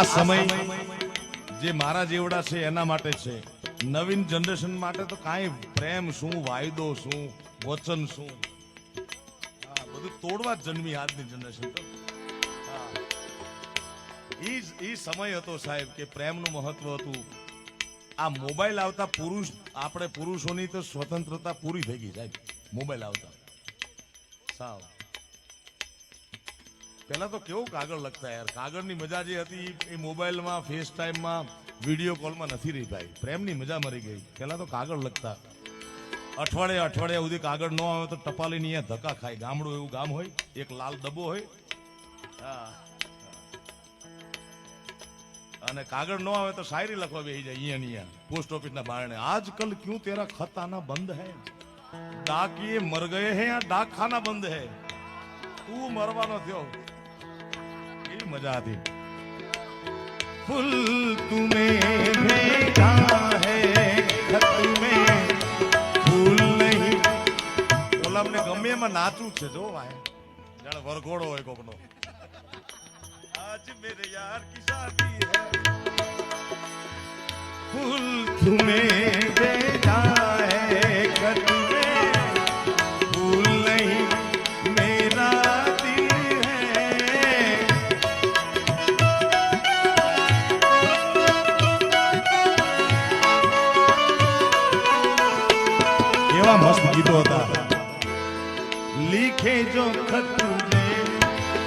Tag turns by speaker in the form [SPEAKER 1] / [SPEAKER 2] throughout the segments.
[SPEAKER 1] આ સમય જે મારા જેવડા છે, એના માટે છે. નવીન જનરેશન માટે તો કાંઈ પ્રેમ શું, વાયદો શું, વચન શું? બધું તોડવા જન્મી આજની જનરેશન તો. ઈ સમય હતો સાહેબ કે પ્રેમનું મહત્વ હતું. આ મોબાઈલ આવતા પુરુષ, આપણે પુરુષોની તો સ્વતંત્રતા પૂરી થઈ ગઈ સાહેબ. મોબાઈલ આવતા. સાવ. પહેલા તો કેવું કાગળ લખતા યાર? કાગળની મજા જે હતી, એ મોબાઈલમાં ફેસ ટાઈમમાં વીડિયો કોલમાં નથી રહી ભાઈ. પ્રેમની મજા મરી ગઈ. પહેલા તો કાગળ લખતા. અઠવાડિયે અઠવાડિયા સુધી કાગળ ન આવે તો ટપાલીની અહીંયા ધક્કા ખાય. ગામડું એવું ગામ હોય, એક લાલ ડબ્બો હોય. અને કાગળ ન આવે તો શાયરી લખવા બેસી જાય અહીંયા ને અહીંયા પોસ્ટ ઓફિસના બારણે. આજકલ ક્યું તેરા ખત બંધ હે? ડાકીએ મર ગયે હે યા ડાક ખાના બંધ હે? તું મરવાનો થયો. કેવી મજા હતી ફૂલ તુમે ભેગા ગમે એમાં નાચું છે જો ભાઈ જાણે વરઘોડો હોય કોકનો આજ મેરે યાર કી શાદી હે ફૂલ તુમે ભેગા હે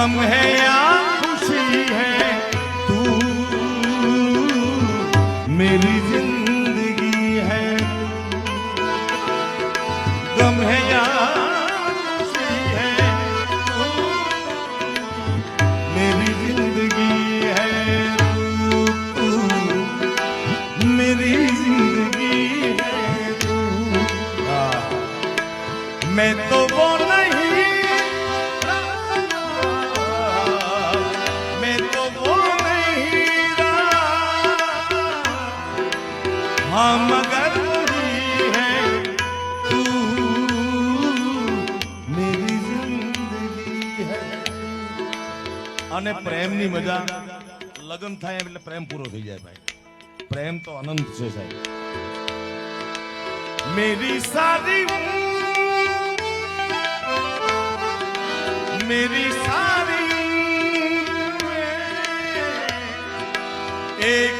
[SPEAKER 1] गम है या खुशी है तू मेरी जिंदगी है गम है या खुशी है तू मेरी जिंदगी है तू मेरी जिंदगी है तू हाँ। मैं तो वो हाँ मगर वही है तू मेरी जिंदगी है અને પ્રેમની મજા લગ્ન થાય એટલે પ્રેમ પૂરો થઈ જાય ભાઈ પ્રેમ તો અનંત છે સાહેબ मेरी सारी मेरी सारी एक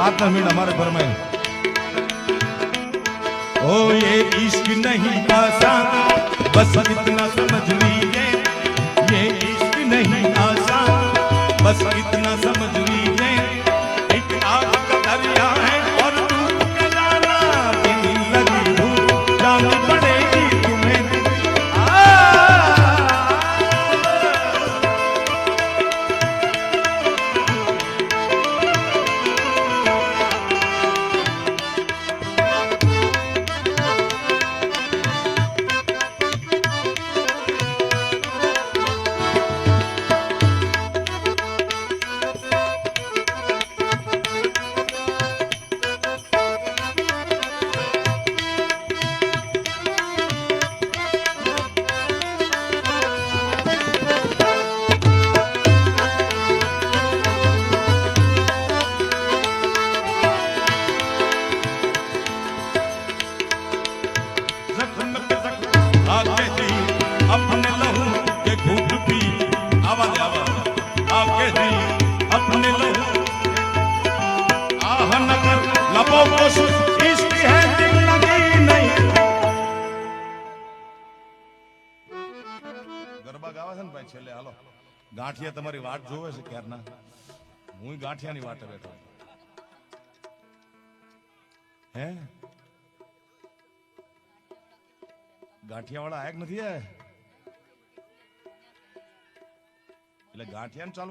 [SPEAKER 1] मात्र मिनट हमारे घर में। ओ, ये इश्क नहीं आसान बस इतना समझ लीजिए। ये इश्क नहीं आसान बस इतना છેલ્લે હાલો, ગાંઠિયા તમારી વાટ જોવે છે ક્યારના? હું ગાંઠિયાની વાટે બેઠો હે? ગાંઠિયા વાળા આયા નથી આયા? એટલે ગાંઠિયાને ચાલુ